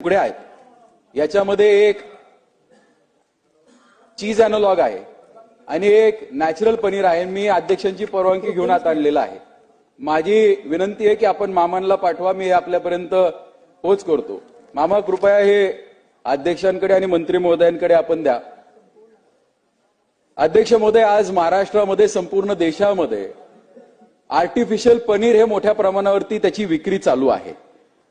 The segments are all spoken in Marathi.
तुकडे आहेत. याच्यामध्ये एक चीज अॅनोलॉग आहे आणि एक नॅचरल पनीर आहे. मी अध्यक्षांची परवानगी घेऊन आता आणलेला आहे. माझी विनंती आहे की आपण मामांना पाठवा. मी आपल्यापर्यंत पोच करतो. मामा कृपया हे अध्यक्षांकडे आणि मंत्री महोदयांकडे आपण द्या. अध्यक्ष महोदय आज महाराष्ट्रामध्ये संपूर्ण देशामध्ये आर्टिफिशियल पनीर हे मोठ्या प्रमाणावरती त्याची विक्री चालू आहे.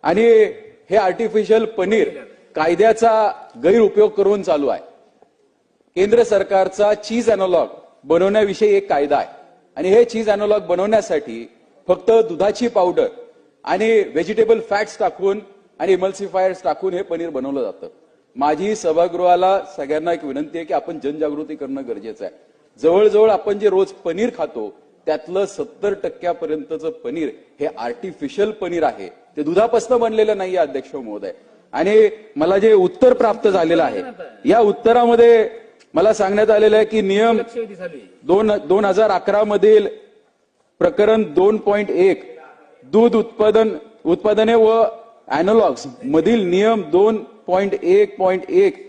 आणि हे आर्टिफिशियल पनीर कायद्याचा गैरउपयोग करून चालू आहे. केंद्र सरकारचा चीज अॅनोलॉग बनवण्याविषयी एक कायदा आहे. आणि हे चीज अॅनोलॉग बनवण्यासाठी फक्त दुधाची पावडर आणि व्हेजिटेबल फॅट्स टाकून आणि इमल्सिफायर्स टाकून हे पनीर बनवलं जातं. माझी सभागृहाला सगळ्यांना एक विनंती आहे की आपण जनजागृती करणं गरजेचं आहे. जवळजवळ आपण जे रोज पनीर खातो त्यातलं सत्तर टक्क्यापर्यंतचं पनीर हे आर्टिफिशियल पनीर आहे. ते दुधापासून बनलेलं नाहीये अध्यक्ष महोदय. आणि मला जे उत्तर प्राप्त झालेलं आहे या उत्तरामध्ये मला सांगण्यात आलेलं आहे की नियम दोन दोन हजार अकरा मधील प्रकरण दोन पॉइंट एक दूध उत्पादन उत्पादने व अॅनोलॉग्स मधील नियम दोन पॉइंट एक पॉइंट एक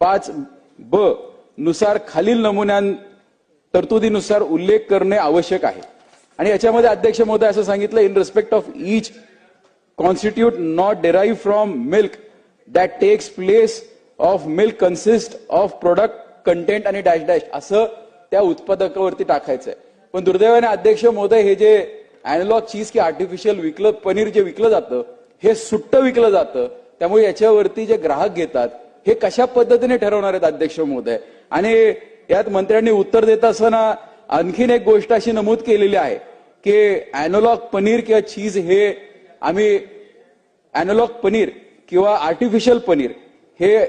पाच ब नुसार खालील नमुन्यां तरतुदीनुसार उल्लेख करणे आवश्यक आहे. आणि याच्यामध्ये अध्यक्ष महोदय असं सांगितलं in respect of each constituent not derive from milk that takes place of milk consist of product content आणि डॅश डॅश असं त्या उत्पादकावरती टाकायचंय. पण दुर्दैवाने अध्यक्ष महोदय हे जे अॅनलॉग चीज की आर्टिफिशियल विकलं पनीर जे विकलं जातं हे सुट्ट विकलं जातं त्यामुळे याच्यावरती जे ग्राहक घेतात हे कशा पद्धतीने ठरवणार आहेत अध्यक्ष महोदय? आणि यात मंत्र्यांनी उत्तर देत असताना आणखीन एक गोष्ट अशी नमूद केलेली आहे की अॅनोलॉग पनीर किंवा चीज हे आम्ही अॅनोलॉग पनीर किंवा आर्टिफिशियल पनीर हे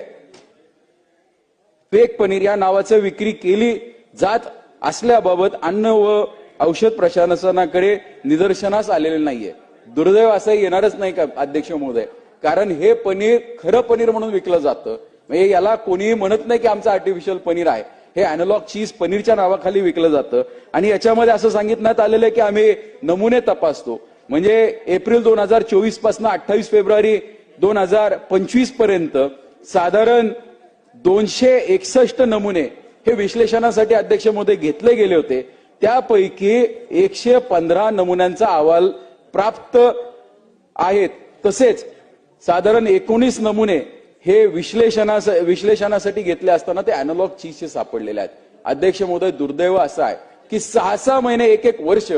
फेक पनीर या नावाचं विक्री केली जात असल्याबाबत अन्न व औषध प्रशासनाकडे निदर्शनास आलेले नाहीये. दुर्दैव असं येणारच नाही का अध्यक्ष महोदय? कारण हे पनीर खरं पनीर म्हणून विकलं जातं. म्हणजे याला कोणीही म्हणत नाही की आमचं आर्टिफिशियल पनीर आहे. हे अॅनलॉग चीज पनीरच्या नावाखाली विकलं जातं. आणि याच्यामध्ये असं सांगितण्यात आलेलं आहे की आम्ही नमुने तपासतो. म्हणजे एप्रिल दोन हजार चोवीसपासून अठ्ठावीस फेब्रुवारी दोन हजार पंचवीसपर्यंत साधारण दोनशे एकसष्ट नमुने हे विश्लेषणासाठी अध्यक्ष मोदी घेतले गेले होते. त्यापैकी एकशे पंधरा नमुन्यांचा अहवाल प्राप्त आहेत. तसेच साधारण एकोणीस नमुने हे विश्लेषणा विश्लेषणासाठी घेतले असताना ते अॅनोलॉग चीजचे सापडलेले आहेत. अध्यक्ष महोदय दुर्दैव असं आहे की सहा सहा महिने एक एक वर्ष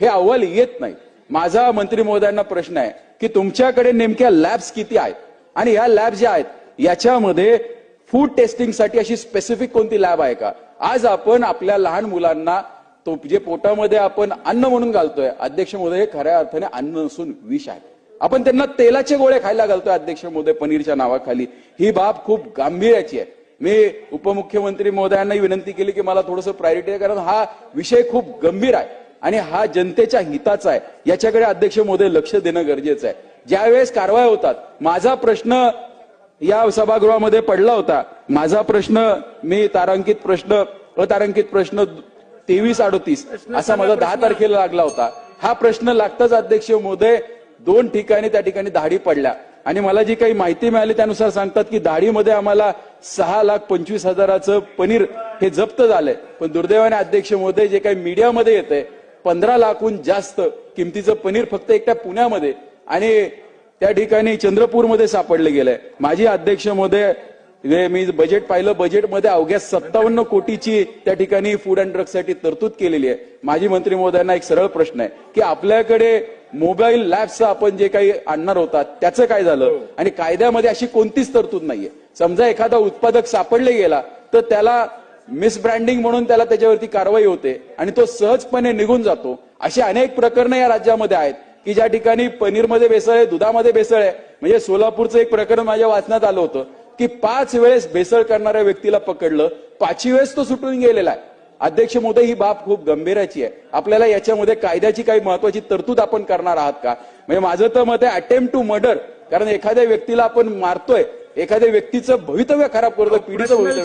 हे अहवाल येत नाही. माझा मंत्री महोदयांना प्रश्न आहे की तुमच्याकडे नेमक्या लॅब्स किती आहेत? आणि ह्या लॅब ज्या आहेत याच्यामध्ये फूड टेस्टिंगसाठी अशी स्पेसिफिक कोणती लॅब आहे का? आज आपण आपल्या लहान मुलांना तो जे पोटामध्ये आपण अन्न म्हणून घालतोय अध्यक्ष महोदय हे खऱ्या अर्थाने अन्न नसून विष आहे. आपण त्यांना तेलाचे गोळे खायला घालतोय अध्यक्ष महोदय पनीरच्या नावाखाली. ही बाब खूप गांभीर्याची आहे. मी उपमुख्यमंत्री महोदयांना विनंती केली की मला थोडंसं प्रायोरिटी कारण हा विषय खूप गंभीर आहे आणि हा जनतेच्या हिताचा आहे. याच्याकडे अध्यक्ष महोदय लक्ष देणं गरजेचं आहे. ज्यावेळेस कारवाया होतात माझा प्रश्न या सभागृहामध्ये पडला होता. माझा प्रश्न मी तारांकित प्रश्न अतारांकित प्रश्न तेवीस अडोतीस असा माझा दहा तारखेला लागला होता. हा प्रश्न लागताच अध्यक्ष महोदय दोन ठिकाणी त्या ठिकाणी धाडी पडल्या. आणि मला जी काही माहिती मिळाली त्यानुसार सांगतात की दाढीमध्ये आम्हाला सहा लाख पंचवीस हजाराचं पनीर हे जप्त झालंय. पण दुर्दैवाने अध्यक्ष महोदय जे काही मीडियामध्ये येतंय पंधरा लाखहून जास्त किमतीचं पनीर फक्त एकट्या पुण्यामध्ये आणि त्या ठिकाणी चंद्रपूरमध्ये सापडलं गेलंय. माझी अध्यक्ष महोदय मी बजेट पाहिलं बजेटमध्ये अवघ्या सत्तावन्न कोटीची त्या ठिकाणी फूड अँड ड्रग्जसाठी तरतूद केलेली आहे. माझी मंत्री महोदयांना एक सरळ प्रश्न आहे की आपल्याकडे मोबाईल लॅब्सचं आपण जे काही आणणार होता त्याचं काय झालं? आणि कायद्यामध्ये अशी कोणतीच तरतूद नाहीये. समजा एखादा उत्पादक सापडले गेला तर त्याला मिसब्रँडिंग म्हणून त्याला त्याच्यावरती कारवाई होते आणि तो सहजपणे निघून जातो. अशी अनेक प्रकरणं या राज्यामध्ये आहेत की ज्या ठिकाणी पनीरमध्ये भेसळ आहे दुधामध्ये भेसळ आहे. म्हणजे सोलापूरचं एक प्रकरण माझ्या वाचण्यात आलं होतं. की पाच वेळेस भेसळ करणाऱ्या व्यक्तीला पकडलं पाचवी वेळेस तो सुटून गेलेला आहे. अध्यक्ष मोदी ही बाब खूप गंभीराची आहे. आपल्याला याच्यामध्ये कायद्याची काही महत्वाची तरतूद आपण करणार आहात का? म्हणजे माझं तर मत आहे अटेम्प्ट टू मर्डर कारण एखाद्या व्यक्तीला आपण मारतोय एखाद्या व्यक्तीचं भवितव्य खराब करतोय पिढीचं भवितव्य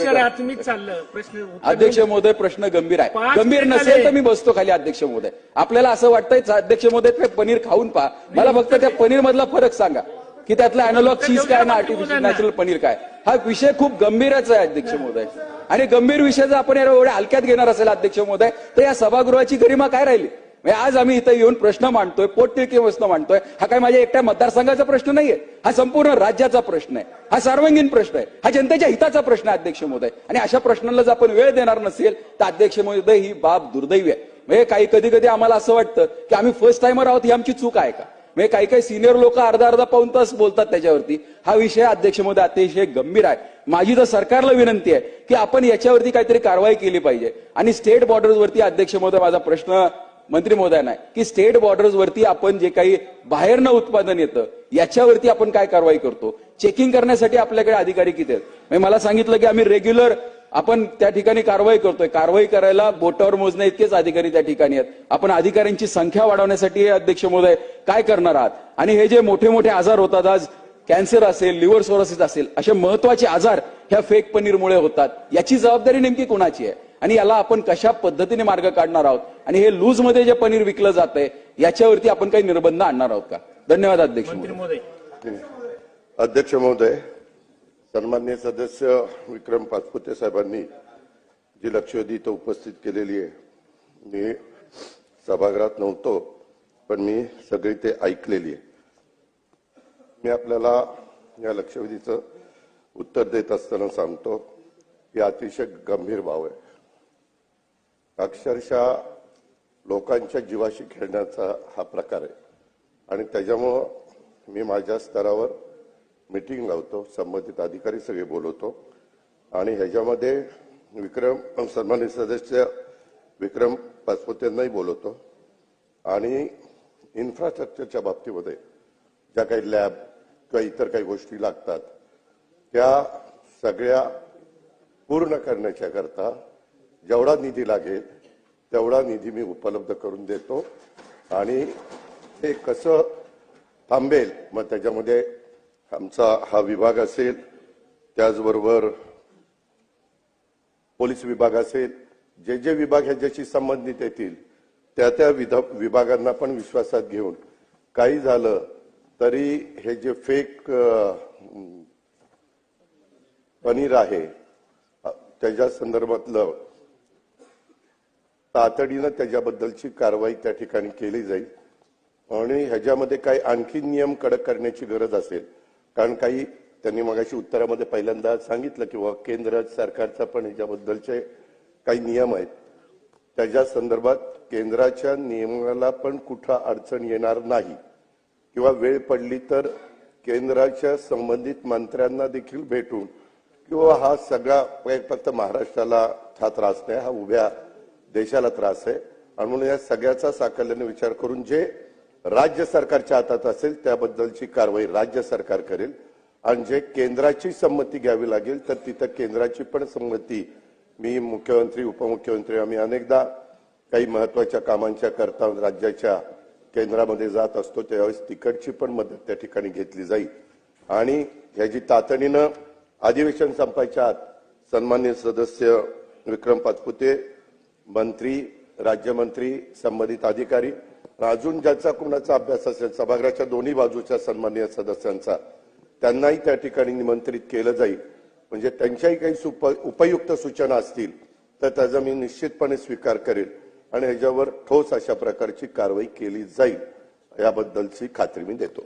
अध्यक्ष महोदय प्रश्न गंभीर आहे. गंभीर नसेल. तर मी बसतो खाली अध्यक्ष महोदय. आपल्याला असं वाटतंय अध्यक्ष महोदय ते पनीर खाऊन पहा. मला फक्त त्या पनीर मधला फरक सांगा. की त्यातलं अॅनालॉग चीज काय ना आर्टिफिशियल नॅचरल पनीर काय? हा विषय खूप गंभीरच आहे अध्यक्ष महोदय. आणि गंभीर विषय जर आपण एवढ्या हलक्यात घेणार असेल अध्यक्ष महोदय तर या सभागृहाची गरिमा काय राहिली? म्हणजे आज आम्ही इथं येऊन प्रश्न मांडतोय पोटतिळकी प्रश्न मांडतोय. हा काय माझ्या एकट्या मतदारसंघाचा प्रश्न नाहीये. हा संपूर्ण राज्याचा प्रश्न आहे. हा सर्वांगीण प्रश्न आहे. हा जनतेच्या हिताचा प्रश्न आहे अध्यक्ष महोदय. आणि अशा प्रश्नांना जर आपण वेळ देणार नसेल तर अध्यक्ष महोदय ही बाब दुर्दैवी आहे. म्हणजे काही कधी कधी आम्हाला असं वाटतं की आम्ही फर्स्ट टाइमर आहोत ही आमची चूक आहे का? म्हणजे काही काही सिनियर लोक अर्धा अर्धा पाऊन तास बोलतात त्याच्यावरती. हा विषय अध्यक्ष महोदय अतिशय गंभीर आहे. माझी तर सरकारला विनंती आहे की आपण याच्यावरती काहीतरी कारवाई केली पाहिजे. आणि स्टेट बॉर्डर्सवरती अध्यक्ष महोदय माझा प्रश्न मंत्री महोदयांना आहे की स्टेट बॉर्डर्सवरती आपण जे काही बाहेरनं उत्पादन येतं याच्यावरती आपण काय कारवाई करतो? चेकिंग करण्यासाठी आपल्याकडे अधिकारी किती आहेत? म्हणजे मला सांगितलं की आम्ही रेग्युलर आपण त्या ठिकाणी कारवाई करतोय. कारवाई करायला बोटावर मोजण्या इतकेच अधिकारी त्या ठिकाणी आहेत. आपण अधिकाऱ्यांची संख्या वाढवण्यासाठी हे अध्यक्ष महोदय काय करणार आहात? आणि हे जे मोठे मोठे आजार होतात आज कॅन्सर असेल लिव्हर सोरसिस असेल असे महत्त्वाचे आजार ह्या फेक पनीरमुळे होतात. याची जबाबदारी नेमकी कोणाची आहे? आणि याला आपण कशा पद्धतीने मार्ग काढणार आहोत? आणि हे लूजमध्ये जे पनीर विकलं जातंय याच्यावरती आपण काही निर्बंध आणणार आहोत का? धन्यवाद अध्यक्ष महोदय. अध्यक्ष महोदय सन्मान्य सदस्य विक्रम पाचपुते साहेबांनी जी लक्षवेधी इथं उपस्थित केलेली आहे मी सभागृहात नव्हतो पण मी सगळी ते ऐकलेली आहे. मी आपल्याला या लक्षवेधीचं उत्तर देत असताना सांगतो की अतिशय गंभीर भाव आहे. अक्षरशः लोकांच्या जीवाशी खेळण्याचा हा प्रकार आहे. आणि त्याच्यामुळं मी माझ्या स्तरावर मीटिंग लावतो संबंधित अधिकारी सगळे बोलवतो. आणि ह्याच्यामध्ये विक्रम सन्मानित सदस्य विक्रम पाचपुतेंनाही बोलवतो. आणि इन्फ्रास्ट्रक्चरच्या बाबतीमध्ये ज्या काही लॅब किंवा इतर काही गोष्टी लागतात त्या सगळ्या पूर्ण करण्याच्या करता जेवढा निधी लागेल तेवढा निधी मी उपलब्ध करून देतो. आणि ते कसं थांबेल मग त्याच्यामध्ये आमचा हा विभाग असेल त्याचबरोबर पोलीस विभाग असेल जे जे विभाग ह्याच्याशी संबंधित येतील त्या त्या विभागांना पण विश्वासात घेऊन काही झालं तरी हे जे फेक पनीर आहे त्याच्या संदर्भातलं तातडीनं त्याच्याबद्दलची कारवाई त्या ठिकाणी केली जाईल. आणि ह्याच्यामध्ये काही आणखी नियम कडक करण्याची गरज असेल कारण काही त्यांनी मगाशी उत्तरामध्ये पहिल्यांदा सांगितलं की बुवा केंद्र सरकारचा पण ह्याच्याबद्दलचे काही नियम आहेत. त्याच्या संदर्भात केंद्राच्या नियमाला पण कुठं अडचण येणार नाही. किंवा वेळ पडली तर केंद्राच्या संबंधित मंत्र्यांना देखील भेटून किंवा हा सगळा फक्त महाराष्ट्राला हा त्रास नाही हा उभ्या देशाला त्रास आहे. आणि म्हणून या सगळ्याचा साकल्याने विचार करून जे राज्य सरकारच्या हातात असेल त्याबद्दलची कारवाई राज्य सरकार करेल. आणि जे केंद्राची संमती घ्यावी लागेल तर तिथं केंद्राची पण संमती मी मुख्यमंत्री उपमुख्यमंत्री आम्ही अनेकदा काही महत्त्वाच्या कामांच्या करता राज्याच्या केंद्रामध्ये जात असतो त्यावेळेस तिकडची पण मदत त्या ठिकाणी घेतली जाईल. आणि ह्याची तातडीनं अधिवेशन संपायच्या आत सन्मान्य सदस्य विक्रम पाचपुते मंत्री राज्यमंत्री संबंधित अधिकारी अजून ज्याचा कोणाचा अभ्यास असेल सभागृहाच्या दोन्ही बाजूच्या सन्मान्य सदस्यांचा त्यांनाही त्या ठिकाणी निमंत्रित केलं जाईल. म्हणजे त्यांच्याही काही सुप उपयुक्त सूचना असतील तर त्याचा मी निश्चितपणे स्वीकार करेल आणि ह्याच्यावर ठोस अशा प्रकारची कारवाई केली जाईल. याबद्दलची खात्री मी देतो.